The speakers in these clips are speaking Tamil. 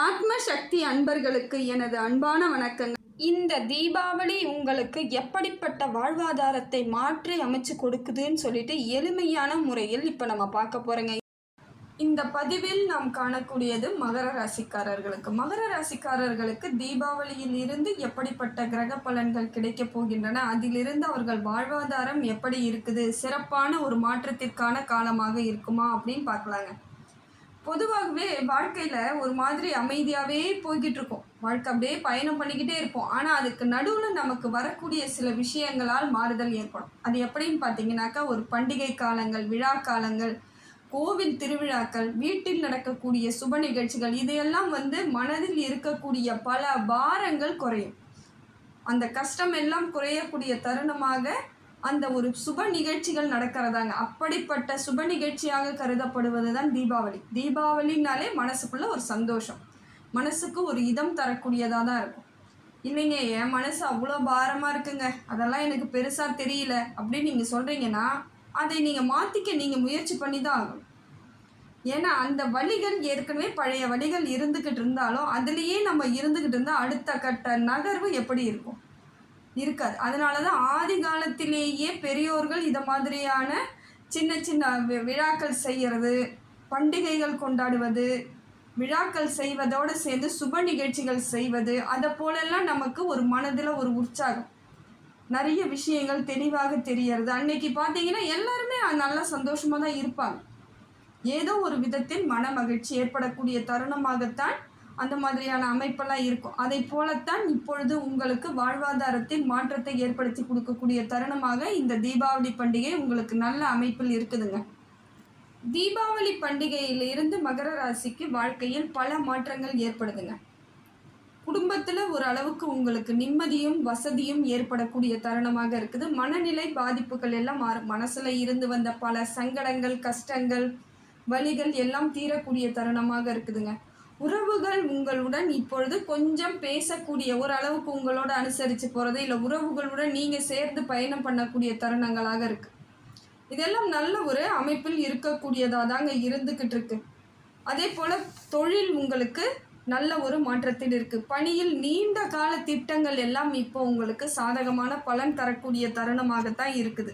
ஆத்ம சக்தி அன்பர்களுக்கு எனது அன்பான வணக்கங்கள். இந்த தீபாவளி உங்களுக்கு எப்படிப்பட்ட வாழ்வாதாரத்தை மாற்றி அமைச்சு கொடுக்குதுன்னு சொல்லிட்டு எளிமையான முறையில் இப்போ நம்ம பார்க்க போகிறோங்க இந்த பதிவில் நாம் காணக்கூடியது மகர ராசிக்காரர்களுக்கு. மகர ராசிக்காரர்களுக்கு தீபாவளியில் இருந்து எப்படிப்பட்ட கிரக பலன்கள் கிடைக்கப் போகின்றன? அதிலிருந்து அவர்கள் வாழ்வாதாரம் எப்படி இருக்குது? சிறப்பான ஒரு மாற்றத்திற்கான காலமாக இருக்குமா அப்படின்னு பார்க்கலாங்க. பொதுவாகவே வாழ்க்கையில் ஒரு மாதிரி அமைதியாகவே போய்கிட்டு இருக்கோம் வாழ்க்கை அப்படியே பயணம் பண்ணிக்கிட்டே இருப்போம். ஆனால் அதுக்கு நடுவில் நமக்கு வரக்கூடிய சில விஷயங்களால் மாறுதல் ஏற்படும். அது எப்படின்னு பார்த்தீங்கன்னாக்கா ஒரு பண்டிகை காலங்கள் விழா காலங்கள் கோவில் திருவிழாக்கள் வீட்டில் நடக்கக்கூடிய சுப நிகழ்ச்சிகள் இதையெல்லாம் வந்து மனதில் இருக்கக்கூடிய பல பாரங்கள் குறையும். அந்த கஷ்டம் எல்லாம் குறையக்கூடிய தருணமாக அந்த ஒரு சுப நிகழ்ச்சிகள் நடக்கிறதாங்க. அப்படிப்பட்ட சுப நிகழ்ச்சியாக கருதப்படுவது தான் தீபாவளி. தீபாவளினாலே மனசுக்குள்ளே ஒரு சந்தோஷம். மனசுக்கு ஒரு இதம் தரக்கூடியதாக தான் இருக்கும். இல்லைங்க என் மனசு அவ்வளோ பாரமாக இருக்குங்க. அதெல்லாம் எனக்கு பெருசாக தெரியல. அப்படின்னு நீங்கள் சொல்கிறீங்கன்னா அதை நீங்கள் மாற்றிக்க நீங்கள் முயற்சி பண்ணி தான் ஆகணும். ஏன்னா அந்த வழிகள் ஏற்கனவே பழைய வழிகள் இருந்துக்கிட்டு இருந்தாலும் அதுலேயே நம்ம இருந்துக்கிட்டு இருந்தால் அடுத்த கட்ட நகர்வு எப்படி இருக்கும்? இருக்காது. அதனால தான் ஆதி காலத்திலேயே பெரியோர்கள் இதை மாதிரியான சின்ன சின்ன வி- விழாக்கள் செய்கிறது பண்டிகைகள் கொண்டாடுவது விழாக்கள் செய்வதோடு சேர்ந்து சுப நிகழ்ச்சிகள் செய்வது அதை போலெல்லாம் நமக்கு ஒரு மனதில் ஒரு உற்சாகம். நிறைய விஷயங்கள் தெளிவாக தெரியறது. அன்னைக்கு பார்த்தீங்கன்னா எல்லாருமே நல்லா சந்தோஷமாக தான் இருப்பாங்க. ஏதோ ஒரு விதத்தில் மன மகிழ்ச்சி ஏற்படக்கூடிய தருணமாகத்தான் அந்த மாதிரியான அமைப்பெல்லாம் இருக்கும். அதை போலத்தான் இப்பொழுது உங்களுக்கு வாழ்வாதாரத்தில் மாற்றத்தை ஏற்படுத்தி கொடுக்கக்கூடிய தருணமாக இந்த தீபாவளி பண்டிகை உங்களுக்கு நல்ல அமைப்பில் இருக்குதுங்க. தீபாவளி பண்டிகையிலிருந்து மகர ராசிக்கு வாழ்க்கையில் பல மாற்றங்கள் ஏற்படுதுங்க. குடும்பத்தில் ஒரு அளவுக்கு உங்களுக்கு நிம்மதியும் வசதியும் ஏற்படக்கூடிய தருணமாக இருக்குது. மனநிலை பாதிப்புகள் எல்லாம் மாறும் மனசில் இருந்து வந்த பல சங்கடங்கள் கஷ்டங்கள் வலிகள் எல்லாம் தீரக்கூடிய தருணமாக இருக்குதுங்க. உறவுகள் உங்களுடன் இப்பொழுது கொஞ்சம் பேசக்கூடிய ஓரளவுக்கு உங்களோட அனுசரித்து போகிறது இல்லை உறவுகளுடன் நீங்கள் சேர்ந்து பயணம் பண்ணக்கூடிய தருணங்களாக இருக்குது இதெல்லாம் நல்ல ஒரு அமைப்பில் இருக்கக்கூடியதாக தாங்க இருந்துக்கிட்டு இருக்கு. அதே போல் தொழில் உங்களுக்கு நல்ல ஒரு மாற்றத்தில் இருக்குது பணியில் நீண்ட கால திட்டங்கள் எல்லாம் இப்போ உங்களுக்கு சாதகமான பலன் தரக்கூடிய தருணமாகத்தான் இருக்குது.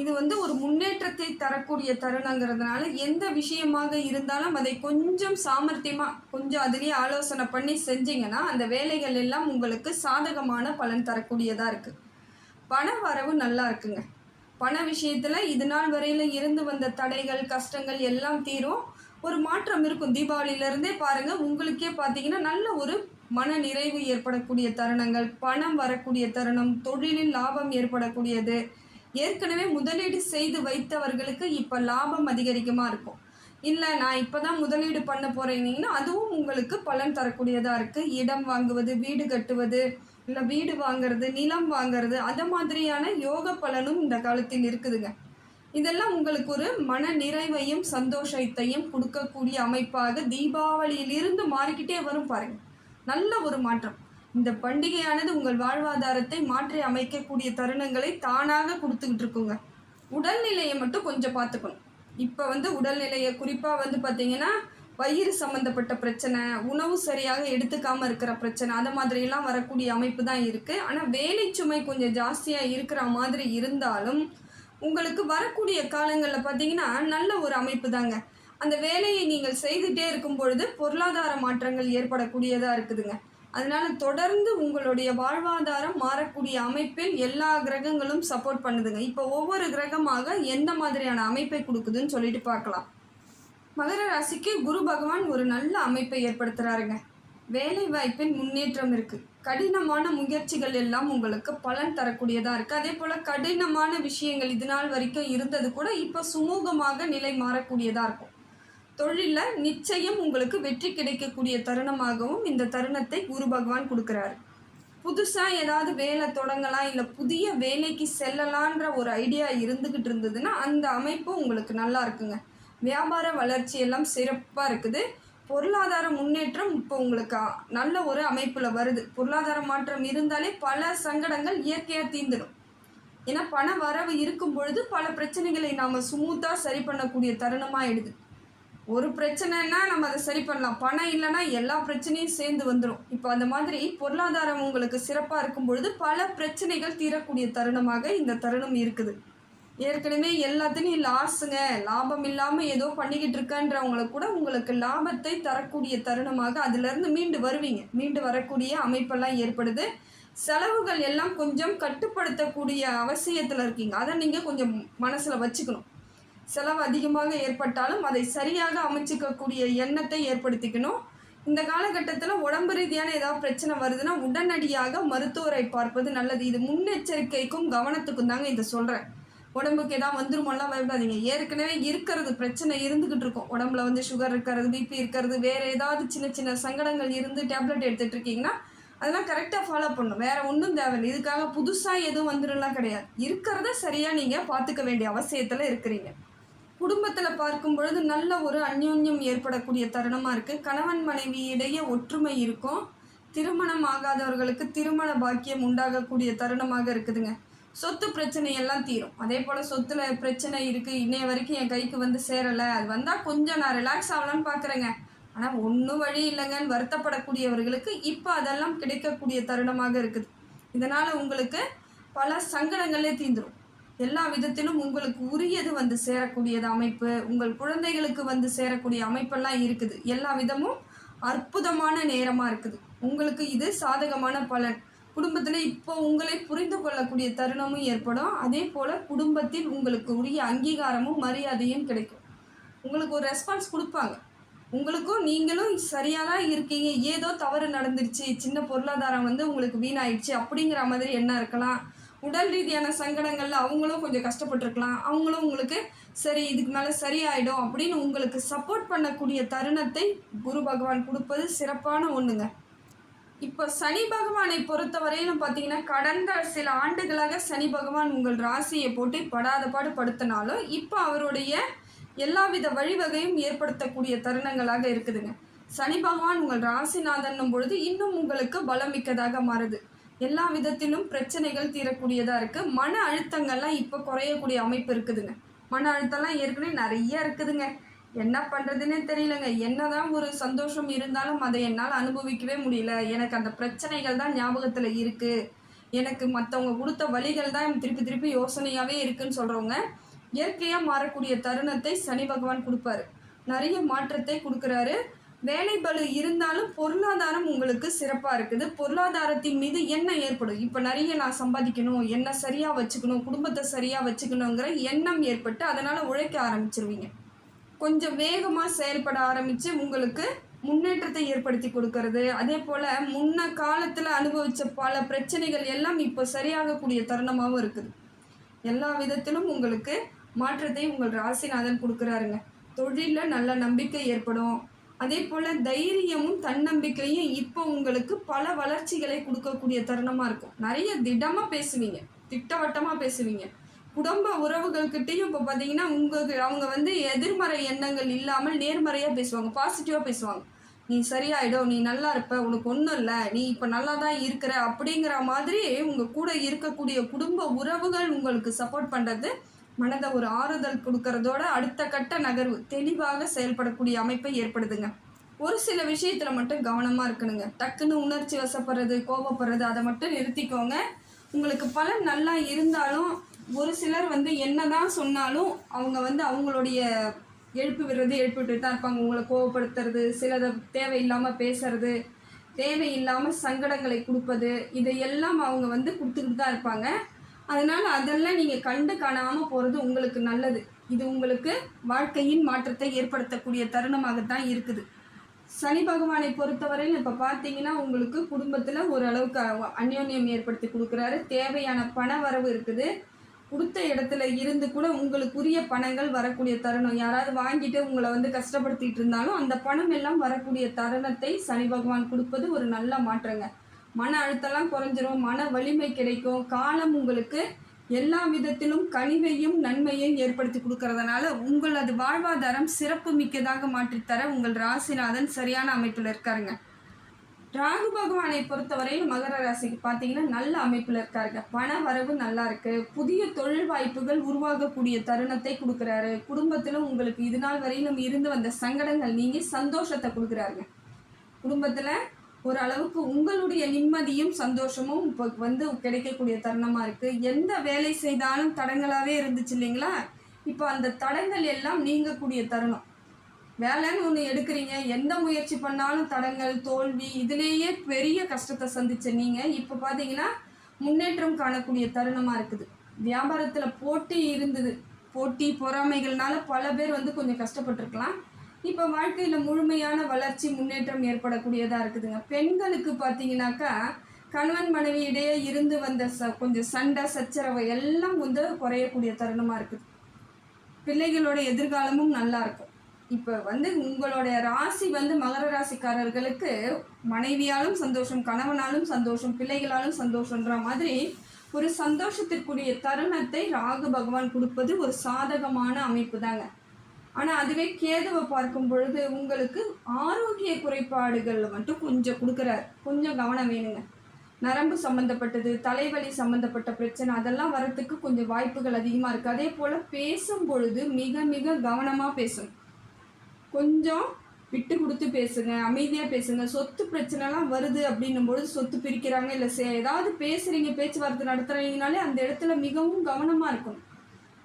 இது வந்து ஒரு முன்னேற்றத்தை தரக்கூடிய தருணங்கிறதுனால எந்த விஷயமாக இருந்தாலும் அதை கொஞ்சம் சாமர்த்தியமாக கொஞ்சம் அதுலேயே ஆலோசனை பண்ணி செஞ்சீங்கன்னா அந்த வேலைகள் எல்லாம் உங்களுக்கு சாதகமான பலன் தரக்கூடியதாக இருக்குது பண வரவு நல்லா இருக்குங்க. பண விஷயத்தில் இது நாள் வரையில் இருந்து வந்த தடைகள் கஷ்டங்கள் எல்லாம் தீரும். ஒரு மாற்றம் இருக்கும். தீபாவளியிலேருந்தே பாருங்கள் உங்களுக்கே பார்த்தீங்கன்னா நல்ல ஒரு மன நிறைவு ஏற்படக்கூடிய தருணங்கள் பணம் வரக்கூடிய தருணம் தொழிலில் லாபம் ஏற்படக்கூடியது ஏற்கனவே முதலீடு செய்து வைத்தவர்களுக்கு இப்போ லாபம் அதிகரிக்குமா இருக்கும். இல்லை நான் இப்போ தான் முதலீடு பண்ண போகிறேன்னீங்கன்னா அதுவும் உங்களுக்கு பலன் தரக்கூடியதாக இருக்குது இடம் வாங்குவது வீடு கட்டுவது இல்லை வீடு வாங்குறது நிலம் வாங்குறது அந்த மாதிரியான யோக பலனும் இந்த காலத்தில் இருக்குதுங்க. இதெல்லாம் உங்களுக்கு ஒரு மன நிறைவையும் சந்தோஷத்தையும் கொடுக்கக்கூடிய அமைப்பாக தீபாவளியிலிருந்து மாறிக்கிட்டே வரும் பாருங்கள் நல்ல ஒரு மாற்றம். இந்த பண்டிகையானது உங்கள் வாழ்வாதாரத்தை மாற்றி அமைக்கக்கூடிய தருணங்களை தானாக கொடுத்துக்கிட்டு இருக்குங்க. உடல்நிலையை மட்டும் கொஞ்சம் பார்த்துக்கணும். இப்போ வந்து உடல்நிலையை குறிப்பாக வந்து பார்த்தீங்கன்னா வயிறு சம்மந்தப்பட்ட பிரச்சனை உணவு சரியாக எடுத்துக்காமல் இருக்கிற பிரச்சனை அது மாதிரியெல்லாம் வரக்கூடிய அமைப்பு தான் இருக்குது ஆனால் வேலை சுமை கொஞ்சம் ஜாஸ்தியாக இருக்கிற மாதிரி இருந்தாலும் உங்களுக்கு வரக்கூடிய காலங்களில் பார்த்தீங்கன்னா நல்ல ஒரு அமைப்பு தாங்க. அந்த வேலையை நீங்கள் செய்துட்டே இருக்கும் பொழுது பொருளாதார மாற்றங்கள் ஏற்படக்கூடியதாக இருக்குதுங்க. அதனால தொடர்ந்து உங்களுடைய வாழ்வாதாரம் மாறக்கூடிய அமைப்பில் எல்லா கிரகங்களும் சப்போர்ட் பண்ணுதுங்க. இப்போ ஒவ்வொரு கிரகமாக எந்த மாதிரியான அமைப்பை கொடுக்குதுன்னு சொல்லிட்டு பார்க்கலாம். மகர ராசிக்கு குரு பகவான் ஒரு நல்ல அமைப்பை ஏற்படுத்துறாருங்க. வேலை வாய்ப்பின் முன்னேற்றம் இருக்கு. கடினமான முயற்சிகள் எல்லாம் உங்களுக்கு பலன் தரக்கூடியதா இருக்கு. அதே போல கடினமான விஷயங்கள் இது நாள் வரைக்கும் இருந்தது கூட இப்போ சுமூகமாக நிலை மாறக்கூடியதா இருக்கும். தொழிலில் நிச்சயம் உங்களுக்கு வெற்றி கிடைக்கக்கூடிய தருணமாகவும் இந்த தருணத்தை குரு பகவான் கொடுக்குறாரு. புதுசாக ஏதாவது வேலை தொடங்கலாம் இல்லை புதிய வேலைக்கு செல்லலான்ற ஒரு ஐடியா இருந்துக்கிட்டு இருந்ததுன்னா அந்த அமைப்பு உங்களுக்கு நல்லா இருக்குங்க. வியாபார வளர்ச்சி எல்லாம் சிறப்பாக இருக்குது. பொருளாதார முன்னேற்றம் இப்போ உங்களுக்கு நல்ல ஒரு அமைப்பில் வருது. பொருளாதார மாற்றம் இருந்தாலே பல சங்கடங்கள் இயற்கையாக தீந்துடும் ஏன்னா பண வரவு இருக்கும் பொழுது பல பிரச்சனைகளை நாம் ஸ்மூத்தாக சரி பண்ணக்கூடிய தருணமாக ஆயிடுது. ஒரு பிரச்சனைனா நம்ம அதை சரி பண்ணலாம். பணம் இல்லைன்னா எல்லா பிரச்சனையும் சேர்ந்து வந்துடும் இப்போ அந்த மாதிரி பொருளாதாரம் உங்களுக்கு சிறப்பாக இருக்கும் பொழுது பல பிரச்சனைகள் தீரக்கூடிய தருணமாக இந்த தருணம் இருக்குது. ஏற்கனவே எல்லாத்துலேயும் லாஸுங்க லாபம் இல்லாமல் ஏதோ பண்ணிக்கிட்டு இருக்கன்றவங்கள கூட உங்களுக்கு லாபத்தை தரக்கூடிய தருணமாக அதிலிருந்து மீண்டு வருவீங்க. மீண்டு வரக்கூடிய அமைப்பெல்லாம் ஏற்படுது. செலவுகள் எல்லாம் கொஞ்சம் கட்டுப்படுத்தக்கூடிய அவசியத்தில் இருக்கீங்க. அதை நீங்கள் கொஞ்சம் மனசில் வச்சுக்கணும். செலவு அதிகமாக ஏற்பட்டாலும் அதை சரியாக அமைச்சிக்கக்கூடிய எண்ணத்தை ஏற்படுத்திக்கணும். இந்த காலகட்டத்தில் உடம்பு ரீதியான ஏதாவது பிரச்சனை வருதுன்னா உடனடியாக மருத்துவரை பார்ப்பது நல்லது. இது முன்னெச்சரிக்கைக்கும் கவனத்துக்கும் தாங்க இதை சொல்கிறேன் உடம்புக்கு ஏதாவது வந்துருமெல்லாம் பயப்படாதீங்க. ஏற்கனவே இருக்கிறது பிரச்சனை இருந்துக்கிட்டு இருக்கும். உடம்புல வந்து சுகர் இருக்கிறது பிபி இருக்கிறது வேறு ஏதாவது சின்ன சின்ன சங்கடங்கள் இருந்து டேப்லெட் எடுத்துகிட்டு இருக்கீங்கன்னா அதெல்லாம் கரெக்டாக ஃபாலோ பண்ணணும். வேறு ஒன்றும் தேவையில்லை. இதுக்காக புதுசாக எதுவும் வந்துடலாம் கிடையாது. இருக்கிறத சரியாக நீங்கள் பார்த்துக்க வேண்டிய அவசியத்தில் இருக்கிறீங்க. குடும்பத்தில் பார்க்கும் பொழுது நல்ல ஒரு அந்யோன்யம் ஏற்படக்கூடிய தருணமாக இருக்குது கணவன் மனைவி இடையே ஒற்றுமை இருக்கும். திருமணம் ஆகாதவர்களுக்கு திருமண பாக்கியம் உண்டாகக்கூடிய தருணமாக இருக்குதுங்க. சொத்து பிரச்சனை எல்லாம் தீரும். அதே போல் சொத்துல பிரச்சனை இருக்குது இன்னைய வரைக்கும் என் கைக்கு வந்து சேரலை. அது வந்தால் கொஞ்சம் நான் ரிலாக்ஸ் ஆகலான்னு பார்க்குறேங்க ஆனால் ஒன்றும் வழி இல்லைங்கன்னு வருத்தப்படக்கூடியவர்களுக்கு இப்போ அதெல்லாம் கிடைக்கக்கூடிய தருணமாக இருக்குது. இதனால் உங்களுக்கு பல சங்கடங்களே தீந்துடும் எல்லா விதத்திலும் உங்களுக்கு உரியது வந்து சேரக்கூடியது அமைப்பு உங்கள் குழந்தைகளுக்கு வந்து சேரக்கூடிய அமைப்பெல்லாம் இருக்குது. எல்லா விதமும் அற்புதமான நேரமாக இருக்குது. உங்களுக்கு இது சாதகமான பலன். குடும்பத்தில் இப்போ உங்களை புரிந்து கொள்ளக்கூடிய தருணமும் ஏற்படும். அதே போல் குடும்பத்தில் உங்களுக்கு உரிய அங்கீகாரமும் மரியாதையும் கிடைக்கும். உங்களுக்கு ஒரு ரெஸ்பான்ஸ் கொடுப்பாங்க. உங்களுக்கும் நீங்களும் சரியாக தான் இருக்கீங்க. ஏதோ தவறு நடந்துருச்சு. சின்ன பொருளாதாரம் வந்து உங்களுக்கு வீணாயிடுச்சு. அப்படிங்கிற மாதிரி என்ன இருக்கலாம். உடல் ரீதியான சங்கடங்களில் அவங்களும் கொஞ்சம் கஷ்டப்பட்டிருக்கலாம். அவங்களும் உங்களுக்கு சரி இதுக்கு மேலே சரியாயிடும் அப்படின்னு உங்களுக்கு சப்போர்ட் பண்ணக்கூடிய தருணத்தை குரு பகவான் கொடுப்பது சிறப்பான ஒன்றுங்க இப்போ சனி பகவானை பொறுத்தவரையிலும் பார்த்தீங்கன்னா கடந்த சில ஆண்டுகளாக சனி பகவான் உங்கள் ராசியை போட்டு படாத பாடு படுத்தினாலும் இப்போ அவருடைய எல்லாவித வழிவகையும் ஏற்படுத்தக்கூடிய தருணங்களாக இருக்குதுங்க. சனி பகவான் உங்கள் ராசிநாதன்னும் பொழுது இன்னும் உங்களுக்கு பலம் மிக்கதாக மாறுது. எல்லா விதத்திலும் பிரச்சனைகள் தீரக்கூடியதாக இருக்குது மன அழுத்தங்கள்லாம் இப்போ குறையக்கூடிய அமைப்பு இருக்குதுங்க. மன அழுத்தம்லாம் ஏற்கனவே நிறைய இருக்குதுங்க. என்ன பண்ணுறதுன்னே தெரியலங்க. என்னதான் ஒரு சந்தோஷம் இருந்தாலும் அதை என்னால் அனுபவிக்கவே முடியல. எனக்கு அந்த பிரச்சனைகள் தான் ஞாபகத்தில் இருக்குது எனக்கு மற்றவங்க கொடுத்த வழிகள் தான் திருப்பி திருப்பி யோசனையாகவே இருக்குன்னு சொல்கிறவங்க இயற்கையாக மாறக்கூடிய தருணத்தை சனி பகவான் கொடுப்பாரு. நிறைய மாற்றத்தை கொடுக்குறாரு. வேலை பளு இருந்தாலும் பொருளாதாரம் உங்களுக்கு சிறப்பாக இருக்குது. பொருளாதாரத்தின் மீது என்ன ஏற்படும்? இப்போ நிறைய நான் சம்பாதிக்கணும் என்ன சரியாக வச்சுக்கணும் குடும்பத்தை சரியாக வச்சுக்கணுங்கிற எண்ணம் ஏற்பட்டு அதனால் உழைக்க ஆரம்பிச்சிருவீங்க. கொஞ்சம் வேகமாக செயல்பட ஆரம்பித்து உங்களுக்கு முன்னேற்றத்தை ஏற்படுத்தி கொடுக்கறது. அதே போல் முன்ன காலத்தில் அனுபவித்த பல பிரச்சனைகள் எல்லாம் இப்போ சரியாகக்கூடிய தருணமாகவும் இருக்குது. எல்லா விதத்திலும் உங்களுக்கு மாற்றத்தை உங்கள் ராசிநாதன் கொடுக்குறாருங்க. தொழிலில் நல்ல நம்பிக்கை ஏற்படும். அதே போல் தைரியமும் தன்னம்பிக்கையும் இப்போ உங்களுக்கு பல வளர்ச்சிகளை கொடுக்கக்கூடிய தருணமாக இருக்கும். நிறைய திடமாக பேசுவீங்க. திட்டவட்டமாக பேசுவீங்க. குடும்ப உறவுகள்கிட்டையும் இப்போ பார்த்தீங்கன்னா உங்களுக்கு அவங்க வந்து எதிர்மறை எண்ணங்கள் இல்லாமல் நேர்மறையாக பேசுவாங்க. பாசிட்டிவாக பேசுவாங்க. நீ சரியாயிடும் நீ நல்லா இருப்ப உனக்கு ஒன்றும் இல்லை நீ இப்போ நல்லா தான் இருக்கிற அப்படிங்கிற மாதிரி உங்கள் கூட இருக்கக்கூடிய குடும்ப உறவுகள் உங்களுக்கு சப்போர்ட் பண்ணுறது மனதை ஒரு ஆறுதல் கொடுக்கறதோட அடுத்த கட்ட நகர்வு தெளிவாக செயல்படக்கூடிய அமைப்பை ஏற்படுதுங்க. ஒரு சில விஷயத்தில் மட்டும் கவனமாக இருக்கணுங்க. டக்குன்னு உணர்ச்சி வசப்படுறது கோபப்படுறது அதை மட்டும் நிறுத்திக்கோங்க. உங்களுக்கு பலன் நல்லா இருந்தாலும் ஒரு சிலர் வந்து என்னதான் சொன்னாலும் அவங்க வந்து அவங்களுடைய எழுப்பி விடுறது எழுப்பி விட்டுட்டு தான் இருப்பாங்க. உங்களை கோவப்படுத்துறது சிலதை தேவையில்லாமல் பேசுறது தேவையில்லாமல் சங்கடங்களை கொடுப்பது இதையெல்லாம் அவங்க வந்து கொடுத்துக்கிட்டு தான் இருப்பாங்க. அதனால் அதெல்லாம் நீங்கள் கண்டு காணாமல் போகிறது உங்களுக்கு நல்லது. இது உங்களுக்கு வாழ்க்கையின் மாற்றத்தை ஏற்படுத்தக்கூடிய தருணமாகத்தான் இருக்குது. சனி பகவானை பொறுத்தவரையில் இப்போ பார்த்தீங்கன்னா உங்களுக்கு குடும்பத்தில் ஓரளவுக்கு அந்யோன்யம் ஏற்படுத்தி கொடுக்குறாரு. தேவையான பண வரவு இருக்குது. கொடுத்த இடத்துல இருந்து கூட உங்களுக்குரிய பணங்கள் வரக்கூடிய தருணம். யாராவது வாங்கிட்டு உங்களை வந்து கஷ்டப்படுத்திட்டு இருந்தாலும் அந்த பணம் எல்லாம் வரக்கூடிய தருணத்தை சனி பகவான் கொடுப்பது ஒரு நல்ல மாற்றங்க. மன அழுத்தம்லாம் குறைஞ்சிரும் மன வலிமை கிடைக்கும். காலம் உங்களுக்கு எல்லா விதத்திலும் கனிவையும் நன்மையும் ஏற்படுத்தி கொடுக்கறதுனால உங்களது வாழ்வாதாரம் சிறப்பு மிக்கதாக மாற்றித்தர உங்கள் ராசிநாதன் சரியான அமைப்பில் இருக்காருங்க. ராகு பகவானை பொறுத்தவரையில் மகர ராசிக்கு பார்த்தீங்கன்னா நல்ல அமைப்பில் இருக்காருங்க. பண வரவு நல்லா இருக்கு. புதிய தொழில் வாய்ப்புகள் உருவாகக்கூடிய தருணத்தை கொடுக்குறாரு. குடும்பத்தில் உங்களுக்கு இது நாள் வரையிலும் இருந்து வந்த சங்கடங்கள் நீங்கி சந்தோஷத்தை கொடுக்குறாருங்க. குடும்பத்தில் ஓரளவுக்கு உங்களுடைய நிம்மதியும் சந்தோஷமும் இப்போ வந்து கிடைக்கக்கூடிய தருணமாக இருக்குது எந்த வேலை செய்தாலும் தடங்களாகவே இருந்துச்சு இல்லைங்களா? இப்போ அந்த தடங்கள் எல்லாம் நீங்கக்கூடிய தருணம். வேலைன்னு ஒன்று எடுக்கிறீங்க. எந்த முயற்சி பண்ணாலும் தடங்கள் தோல்வி இதுலேயே பெரிய கஷ்டத்தை சந்திச்ச நீங்கள் இப்போ பார்த்தீங்கன்னா முன்னேற்றம் காணக்கூடிய தருணமாக இருக்குது. வியாபாரத்தில் போட்டி இருந்தது. போட்டி பொறாமைகள்னால பல பேர் வந்து கொஞ்சம் கஷ்டப்பட்டிருக்கலாம். இப்போ வாழ்க்கையில் முழுமையான வளர்ச்சி முன்னேற்றம் ஏற்படக்கூடியதாக இருக்குதுங்க. பெண்களுக்கு பார்த்தீங்கன்னாக்கா கணவன் மனைவி இடையே இருந்து வந்த ச கொஞ்சம் சண்டை சச்சரவை எல்லாம் வந்து குறையக்கூடிய தருணமாக இருக்குது. பிள்ளைகளோட எதிர்காலமும் நல்லாயிருக்கும் இப்போ வந்து உங்களுடைய ராசி வந்து மகர ராசிக்காரர்களுக்கு மனைவியாலும் சந்தோஷம் கணவனாலும் சந்தோஷம் பிள்ளைகளாலும் சந்தோஷன்ற மாதிரி ஒரு சந்தோஷத்திற்குரிய தருணத்தை ராகு பகவான் கொடுப்பது ஒரு சாதகமான அமைப்பு தாங்க ஆனால் அதுவே கேதுவை பார்க்கும் பொழுது உங்களுக்கு ஆரோக்கிய குறைபாடுகளில் மட்டும் கொஞ்சம் கொடுக்குறாரு. கொஞ்சம் கவனம் வேணுங்க. நரம்பு சம்மந்தப்பட்டது தலைவலி சம்மந்தப்பட்ட பிரச்சனை அதெல்லாம் வரத்துக்கு கொஞ்சம் வாய்ப்புகள் அதிகமாக இருக்குது அதே போல் பேசும் பொழுது மிக மிக கவனமாக பேசணும் கொஞ்சம் விட்டு கொடுத்து பேசுங்க அமைதியாக பேசுங்க. சொத்து பிரச்சனைலாம் வருது அப்படின்னும் பொழுது சொத்து பிரிக்கிறாங்க. இல்லை சே ஏதாவது பேசுகிறீங்க பேச்சுவார்த்தை நடத்துகிறீங்கனாலே அந்த இடத்துல மிகவும் கவனமாக இருக்கணும்.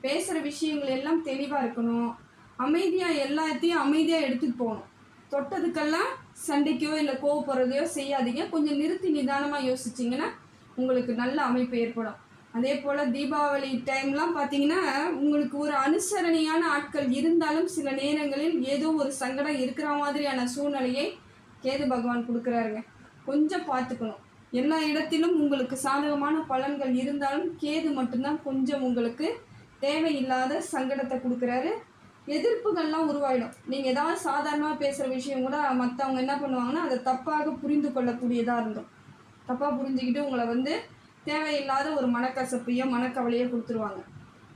பேசுகிற விஷயங்கள் எல்லாம் தெளிவாக இருக்கணும். அமைதியாக எல்லாத்தையும் அமைதியாக எடுத்துகிட்டு போகணும். தொட்டதுக்கெல்லாம் சண்டைக்கோ இல்லை கோவப்படுறதையோ செய்யாதீங்க. கொஞ்சம் நிறுத்தி நிதானமாக யோசிச்சிங்கன்னா உங்களுக்கு நல்ல அமைப்பு ஏற்படும். அதே போல் தீபாவளி டைம்லாம் பார்த்தீங்கன்னா உங்களுக்கு ஒரு அனுசரணையான ஆட்கள் இருந்தாலும் சில நேரங்களில் ஏதோ ஒரு சங்கடம் இருக்கிற மாதிரியான சூழ்நிலையை கேது பகவான் கொடுக்குறாருங்க. கொஞ்சம் பார்த்துக்கணும். எல்லா இடத்திலும் உங்களுக்கு சாதகமான பலன்கள் இருந்தாலும் கேது மட்டும்தான் கொஞ்சம் உங்களுக்கு தேவையில்லாத சங்கடத்தை கொடுக்குறாரு. எதிர்ப்புகள்லாம் உருவாயிடும். நீங்கள் ஏதாவது சாதாரணமாக பேசுகிற விஷயம் கூட மற்றவங்க என்ன பண்ணுவாங்கன்னா அதை தப்பாக புரிந்து கொள்ளக்கூடியதாக இருந்தோம். தப்பாக புரிஞ்சுக்கிட்டு உங்களை வந்து தேவையில்லாத ஒரு மனக்கசப்பையோ மனக்கவலையோ கொடுத்துருவாங்க.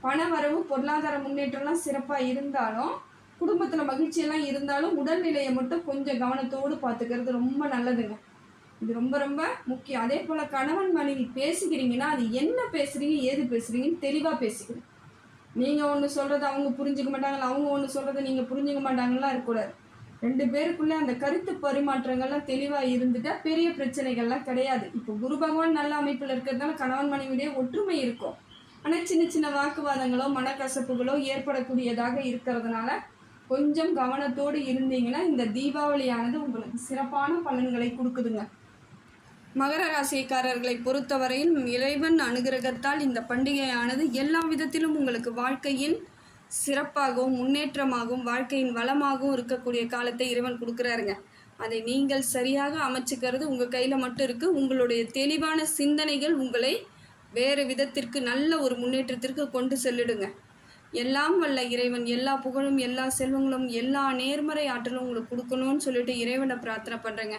பண வரவு பொருளாதார முன்னேற்றம்லாம் சிறப்பாக இருந்தாலும் குடும்பத்தில் மகிழ்ச்சியெல்லாம் இருந்தாலும் உடல்நிலையை மட்டும் கொஞ்சம் கவனத்தோடு பார்த்துக்கிறது ரொம்ப நல்லதுங்க. இது ரொம்ப ரொம்ப முக்கியம். அதே போல் கணவன் மனைவி பேசிக்கிறீங்கன்னா அது என்ன பேசுகிறீங்க ஏது பேசுகிறீங்கன்னு தெளிவாக பேசிக்கணும். நீங்கள் ஒன்று சொல்கிறத அவங்க புரிஞ்சுக்க மாட்டாங்களா? அவங்க ஒன்று சொல்கிறத நீங்கள் புரிஞ்சுக்க மாட்டாங்கலாம் இருக்கக்கூடாது. ரெண்டு பேருக்குள்ளே அந்த கருத்து பரிமாற்றங்கள்லாம் தெளிவாக இருந்துட்டால் பெரிய பிரச்சனைகள்லாம் கிடையாது. இப்போ குரு பகவான் நல்ல அமைப்பில் இருக்கிறதுனால கணவன் மனைவியுடைய ஒற்றுமை இருக்கும். ஆனால் சின்ன சின்ன வாக்குவாதங்களோ மனக்கசப்புகளோ ஏற்படக்கூடியதாக இருக்கிறதுனால கொஞ்சம் கவனத்தோடு இருந்தீங்கன்னா இந்த தீபாவளியானது உங்களுக்கு சிறப்பான பலன்களை கொடுக்குதுங்க. மகர ராசிக்காரர்களை பொறுத்தவரையில் இறைவன் அனுகிரகத்தால் இந்த பண்டிகையானது எல்லா விதத்திலும் உங்களுக்கு வாழ்க்கையின் சிறப்பாகவும் முன்னேற்றமாகவும் வாழ்க்கையின் வளமாகவும் இருக்கக்கூடிய காலத்தை இறைவன் கொடுக்குறாருங்க. அதை நீங்கள் சரியாக அமைச்சுக்கிறது உங்கள் கையில் மட்டும் இருக்குது உங்களுடைய தெளிவான சிந்தனைகள் உங்களை வேறு விதத்திற்கு நல்ல ஒரு முன்னேற்றத்திற்கு கொண்டு செல்லிடுங்க. எல்லாம் வல்ல இறைவன். எல்லா புகழும் எல்லா செல்வங்களும் எல்லா நேர்மறை ஆற்றலும் உங்களுக்கு கொடுக்கணும்னு சொல்லிட்டு இறைவனை பிரார்த்தனை பண்ணுறேங்க